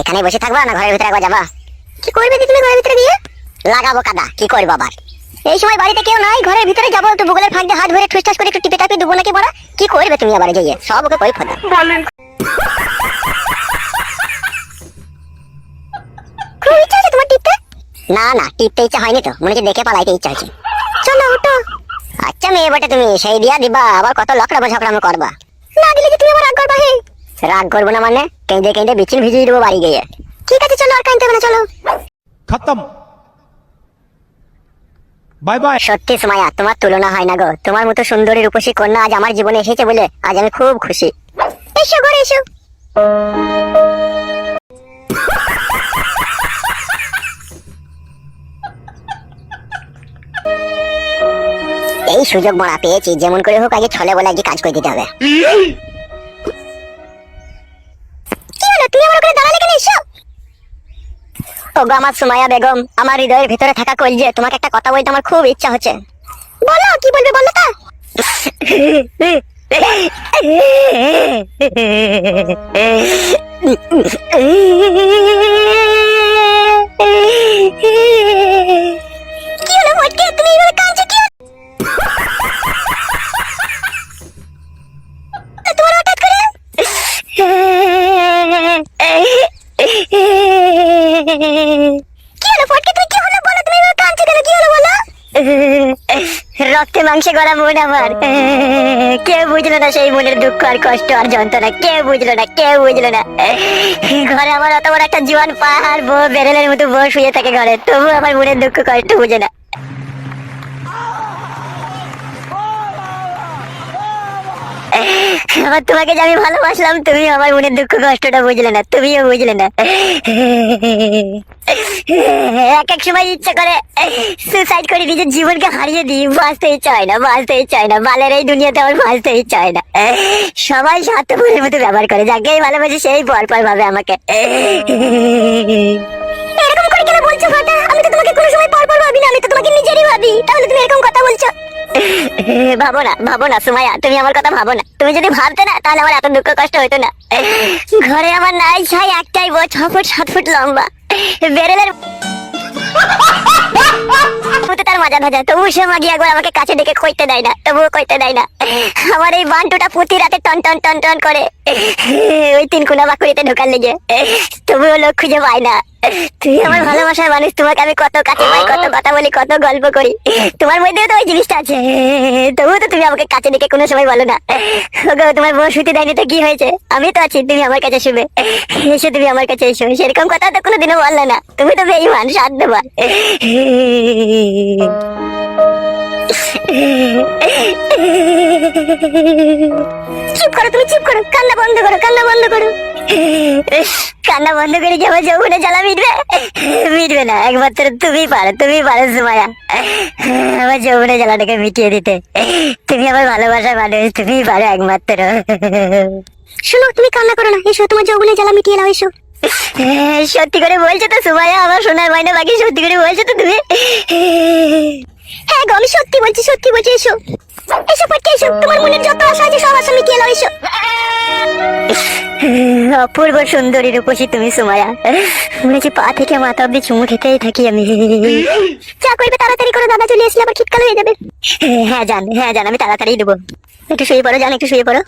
এখানে বসে থাকবা না ঘরের ভিতরে একবার যাবা? কি করবে দি তুমি ঘরের ভিতরে গিয়ে? লাগাবো কাদা কি করব আবার? এই সময় বাড়িতে কেউ নাই ঘরের ভিতরে যাব একটু বুগলের ফাঁক দিয়ে হাত ধরে ঠুসঠাস করে একটু টিপে টাপে দেবো নাকি বড়া? কি করবে তুমি আবার যাইয়ে সব ওকে কই ফোদা না না টিপতে ইচ্ছা হয়নি তো। মনে হচ্ছে দেখে পালাইতে ইচ্ছা হচ্ছে। চলো ওটো আচ্ছা মেয়ে বটে তুমি সেই দিয়া দিবা। আবার কত লকড়া ঝগড়ানো করবা। না দিলে কি তুমি আমার রাগ করবা হে? রাগ করব না মানে? কেঁদে কেঁদে বিচিন ভিজিয়ে দেবো বাড়ি গিয়ে। ঠিক আছে চলো আর কাঁদতে হবে না চলো। খতম। Bye bye. সত্যি সুমায়া তোমার তুলনা হয় না গো। তোমার মতো সুন্দরী রূপসী কন্যা আজ আমার জীবনে এসেছে বলে আজ আমি খুব খুশি। এসো ঘরে এসো। এই সুযোগ বড়া পেয়েছি যেমন করে হোক আগে ছলে বলে আগে কাজ করে দিতে হবে। ওগো আমার সুমাইয়া বেগম। আমার হৃদয়ের ভিতরে থাকা কলজে তোমাকে একটা কথা বলতে আমার খুব ইচ্ছা হচ্ছে। বলো, কি বলবে বলো তা? কি রক্তে মাংসে গড়া মন আমার। কেউ বুঝলো না সেই মনের দুঃখ আর কষ্ট আর যন্ত্রণা। কেউ বুঝলো না কেউ বুঝলো না। ঘরে আমার অত বড় একটা জীবন পাহাড় বো বেরেলের মতো বউ শুয়ে থাকে ঘরে। তবু আমার মনের দুঃখ কষ্ট বুঝে না। আবার তোমাকে যে আমি ভালোবাসলাম তুমি আমার মনের দুঃখ কষ্টটা বুঝলে না, তুমিও বুঝলে না। এক এক সময় ইচ্ছা করে সুসাইড করে নিজের জীবনকে হারিয়ে দিই বাঁচতে ইচ্ছা হয় না বাঁচতে ইচ্ছা হয় না, বালের এই দুনিয়াতে আমার বাঁচতে ইচ্ছা হয় না। সবাই স্বার্থপরের মতো ব্যবহার করে যাকে ভালোবাসি সেই পর পর ভাবে আমাকে। এরকম করে কেন বলছো, ফাটা? আমি তো তোমাকে কোনো সময় পর পর ভাবি না, আমি তো তোমাকে নিজেরই ভাবি। তাহলে তুমি এরকম কথা বলছো? ভাবো না ভাবো না তুমি আমার কথা ভাবো না। তুমি যদি ভাবতে না, তাহলে আমার এত দুঃখ কষ্ট হতো না। ঘরে আমার নাই ছাই, একটাই ছ ফুট, সাত ফুট লম্বা। বেরেলের মজা তবু সে মাগি একবার আমাকে কাছে কইতে দেয় না কইতে দেয় না। আমার এই বান্টুটা রাতে টন টন টন টন করে। ওই তিন কোনা ঢোকার লেগে। তবুও লোক খুঁজে পায় না। তুই আমার ভালোবাসার মানুষ, তোমাকে আমি কত কাছে পাই, কত কথা বলি, কত গল্প করি। তোমার মধ্যেও তো ওই জিনিসটা আছে। তবুও তো তুমি আমাকে কাছে ডেকে কোনো সময় বলো না। ওগো, তোমার বউ শুতে দেয়নি তো কি হয়েছে? আমি তো আছি, তুমি আমার কাছে শুবে। এসো তুমি আমার কাছে এসো। সেরকম কথা তো কোনোদিনও বললে না। তুমি তো বেইমান সাত দেবার চুপ করো তুমি, চুপ করো। কান্না বন্ধ করো, কান্না বন্ধ করো। কান্না বন্ধ করে যাব যৌবনে জ্বালা মিটবে? মিটবে না। একমাত্র তুমি পারো তুমি পারো সুমায়া আমার যৌবনে জ্বালাটাকে মিটিয়ে দিতে। তুমি আমার ভালোবাসার মানুষ তুমি পারো একমাত্র। শোনো তুমি কান্না করো না এসো তোমার জগুলে জ্বালা মিটিয়ে নাও এসো। সত্যি করে বলছো তো সুমায়া আমার সোনার মাইনে বাকি সত্যি করে বলছো তো তুমি? হ্যাঁ গো আমি সত্যি বলছি সত্যি বলছি এসো। এসো পড়তে এসো। তোমার মনের যত আশা আছে সব আশা মিটিয়ে নাও এসো। অপূর্ব সুন্দরী রূপসী তুমি সুমায়া। মনে হচ্ছে পা থেকে মাথা অব্দি চুমু খেতেই থাকি আমি। যা করবে তাড়াতাড়ি করে দাদা চলে আসলে আবার শীতকাল হয়ে যাবে। হ্যাঁ জান হ্যাঁ জান আমি তাড়াতাড়ি দেবো একটু শুয়ে পড়ো জান একটু শুয়ে পড়ো।